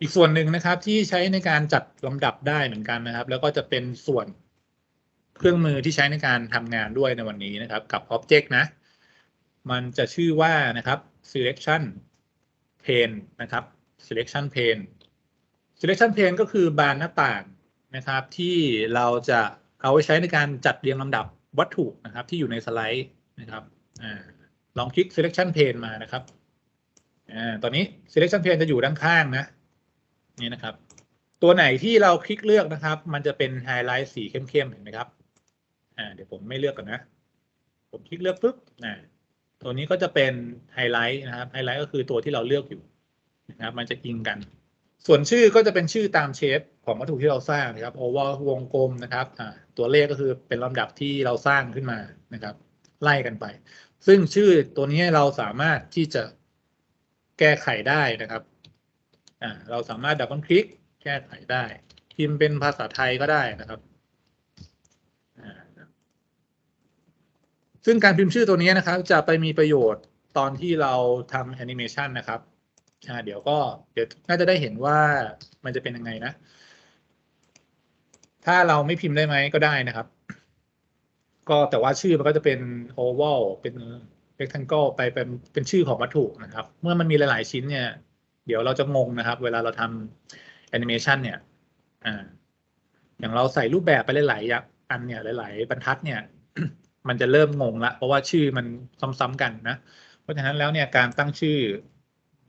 อีกส่วนหนึ่งนะครับที่ใช้ในการจัดลำดับได้เหมือนกันนะครับ แล้วก็จะเป็นส่วนเครื่องมือที่ใช้ในการทำงานด้วยในวันนี้นะครับ กับ Object นะ มันจะชื่อว่านะครับ selection pane นะครับ selection pane selection pane ก็คือบานหน้าต่างนะครับ ที่เราจะเอาไว้ใช้ในการจัดเรียงลำดับวัตถุนะครับ ที่อยู่ในสไลด์นะครับอลองคลิก selection pane มานะครับอ่าตอนนี้ selection pane จะอยู่ด้านข้างนะ นี่นะครับ ตัวไหนที่เราคลิกเลือกนะครับ มันจะเป็นไฮไลท์สีเข้มๆเห็นไหมครับอ่าเดี๋ยวผมไม่เลือกก่อนนะ ผมคลิกเลือกปุ๊บอ่าตัวนี้ก็จะเป็นไฮไลท์นะครับไฮไลท์ก็คือตัวที่เราเลือกอยู่นะครับ มันจะอิงกัน ส่วนชื่อก็จะเป็นชื่อตามเชฟของวัตถุที่เราสร้างนะครับโอเวอร์วงกลมนะครับอ่าตัวเลขก็คือเป็นลำดับที่เราสร้างขึ้นมานะครับ ไล่กันไป ซึ่งชื่อตัวนี้เราสามารถที่จะแก้ไขได้นะครับ เราสามารถดับเบิลคลิกแก้ไขได้ พิมพ์เป็นภาษาไทยก็ได้นะครับ ซึ่งการพิมพ์ชื่อตัวนี้นะครับ จะไปมีประโยชน์ตอนที่เราทำแอนิเมชันนะครับเดี๋ยวก็เดี๋ยวน่าจะได้เห็นว่ามันจะเป็นยังไงนะ ถ้าเราไม่พิมพ์ได้ไหมก็ได้นะครับ ก็แต่ว่าชื่อมันก็จะเป็น oval เป็น rectangle ไปเป็นเป็นชื่อของวัตถุนะครับ เมื่อมันมีหลาย ๆ ชิ้นเนี่ย เดี๋ยวเราจะงงนะครับ เวลาเราทำแอนิเมชันเนี่ยอ่าอย่างเราใส่รูปแบบไปหลายๆอันเนี่ยหลาย ๆ บรรทัดเนี่ย มันจะเริ่มงงละเพราะว่าชื่อมันซ้ำๆกันนะ เพราะฉะนั้นแล้วเนี่ยการตั้งชื่อ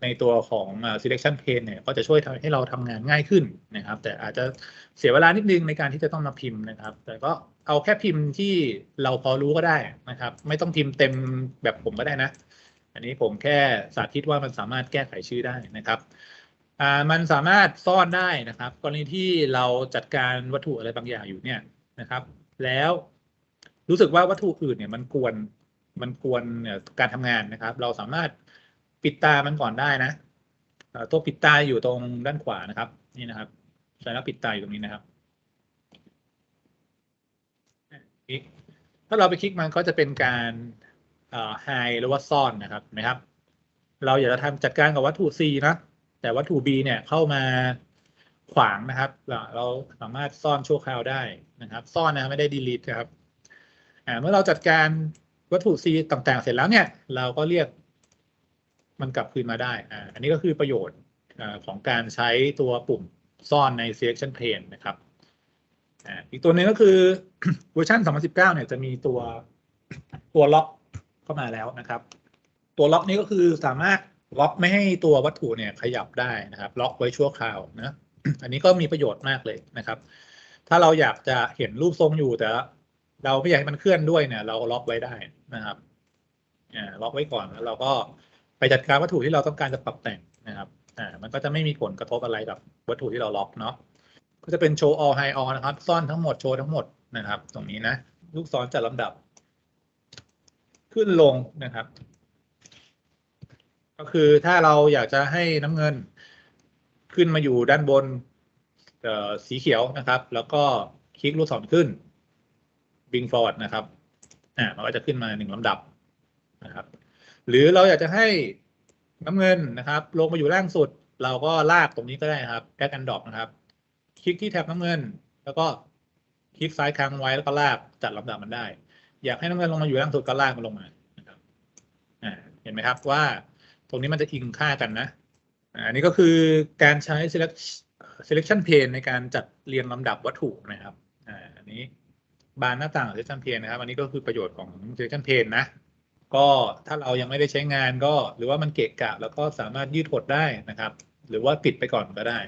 ในตัวของ selection pane เนี่ยก็จะช่วยทำให้เราทำงานง่ายขึ้นนะครับ แต่อาจจะเสียเวลานิดนึงในการที่จะต้องมาพิมพ์นะครับ แต่ก็เอาแค่พิมพ์ที่เราพอรู้ก็ได้นะครับ ไม่ต้องพิมพ์เต็มแบบผมก็ได้นะ อันนี้ผมแค่สาธิตว่ามันสามารถแก้ไขชื่อได้นะครับอ่ามันสามารถซ่อนได้นะครับ กรณีที่เราจัดการวัตถุอะไรบางอย่างอยู่เนี่ยนะครับ แล้วรู้สึกว่าวัตถุอื่นเนี่ยมันกวนมันกวนเนี่ยการทำงานนะครับ เราสามารถปิดตามันก่อนได้นะอ่อตัวปิดตาอยู่ตรงด้านขวานะครับ นี่นะครับใช้แล้วปิดตาอยู่ตรงนี้นะครับถ้าเราไปคลิกมันก็จะเป็นการ เอ่อ hide หรือว่าซ่อนนะครับเห็นไหมครับ เราอยากจะทำจัดการกับวัตถุ C นะ แต่วัตถุ B เนี่ยเข้ามาขวางนะครับ เราสามารถซ่อนชั่วคราวได้นะครับ ซ่อนนะไม่ได้ delete นะครับเมื่อเราจัดการวัตถุ C ต่างๆ เสร็จแล้วเนี่ย เราก็เรียกมันกลับคืนมาได้ อ่า อันนี้ก็คือประโยชน์อของการใช้ตัวปุ่มซ่อนใน selection pane นะครับ อ่า อีกตัวหนึ่งก็คือเวอร์ชัน2019 เนี่ยจะมีตัวตัวล็อก เข้ามาแล้วนะครับ ตัวล็อกนี้ก็คือสามารถล็อกไม่ให้ตัววัตถุเนี่ยขยับได้นะครับ ล็อกไว้ชั่วคราวนะอันนี้ก็มีประโยชน์มากเลยนะครับ ถ้าเราอยากจะเห็นรูปทรงอยู่แต่เราไม่อยากให้มันเคลื่อนด้วยเนี่ย เราล็อกไว้ได้นะครับอ่าล็อกไว้ก่อนแล้วเราก็ไปจัดการวัตถุที่เราต้องการจะปรับแต่งนะครับอ่ามันก็จะไม่มีผลกระทบอะไรกับวัตถุที่เราล็อกเนาะก็จะเป็นโชว์ all high all นะครับ ซ่อนทั้งหมดโชว์ทั้งหมดนะครับ ตรงนี้นะ ลูกศรจัดลำดับ ขึ้นลงนะครับ ก็คือถ้าเราอยากจะให้น้ำเงินขึ้นมาอยู่ด้านบนสีเขียวนะครับ แล้วก็คลิกลูกศรขึ้น bring forward นะครับอ่ามันก็จะขึ้นมาหนึ่งลำดับนะครับ หรือเราอยากจะให้น้ำเงินนะครับ ลงมาอยู่ล่างสุด เราก็ลากตรงนี้ก็ได้ครับ drag and drop นะครับ คลิกที่แท็บน้ำเงิน แล้วก็คลิกซ้ายค้างไว้แล้วก็ลากจัดลำดับมันได้ อยากให้น้ำเงินลงมาอยู่ล่างสุดก็ลากมันลงมานะครับอ่าเห็นไหมครับว่าตรงนี้มันจะอิงค่ากันนะอันนี้ก็คือการใช้ selection pane ในการจัดเรียงลำดับวัตถุนะครับอันนี้บานหน้าต่าง selection pane นะครับ อันนี้ก็คือประโยชน์ของ selection pane นะ ก็ถ้าเรายังไม่ได้ใช้งานก็ หรือว่ามันเกะกะ แล้วก็สามารถยืดหดได้นะครับ หรือว่าปิดไปก่อนก็ได้